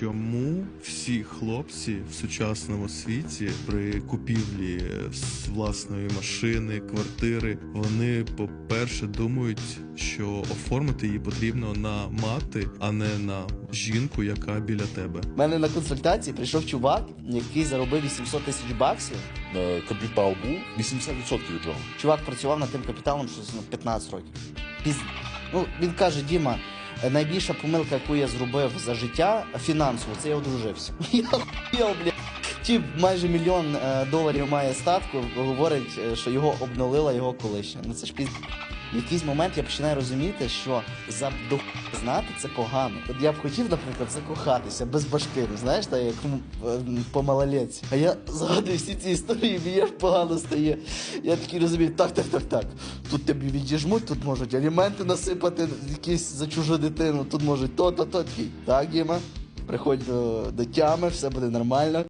Чому всі хлопці в сучасному світі при купівлі власної машини, квартири, вони, по-перше, думають, що оформити її потрібно на мати, а не на жінку, яка біля тебе. У мене на консультації прийшов чувак, який заробив 800 тисяч баксів. Капітал був 80% від того. Чувак працював над тим капіталом ну, 15 років. Піз... Ну, він каже, Діма, найбільша помилка, яку я зробив за життя фінансово, це я одружився. Я хуйов, бля. Тіп майже мільйон е, доларів має статку, говорить, е, що його обнулила його колишня. Ну це ж піз... В якийсь момент я починаю розуміти, що за знати це погано. От я б хотів, наприклад, закохатися без башки, ну, знаєш, так як е, по малолетці. А я згадую всі ці історії, мені аж погано стає. Я такий розумію, так, так, так, так. Тут тобі відіжмуть, тут можуть аліменти насипати якісь за чужу дитину, тут можуть то, то, то. Такий, Так, Діма, приходь до, до тями, все буде нормально.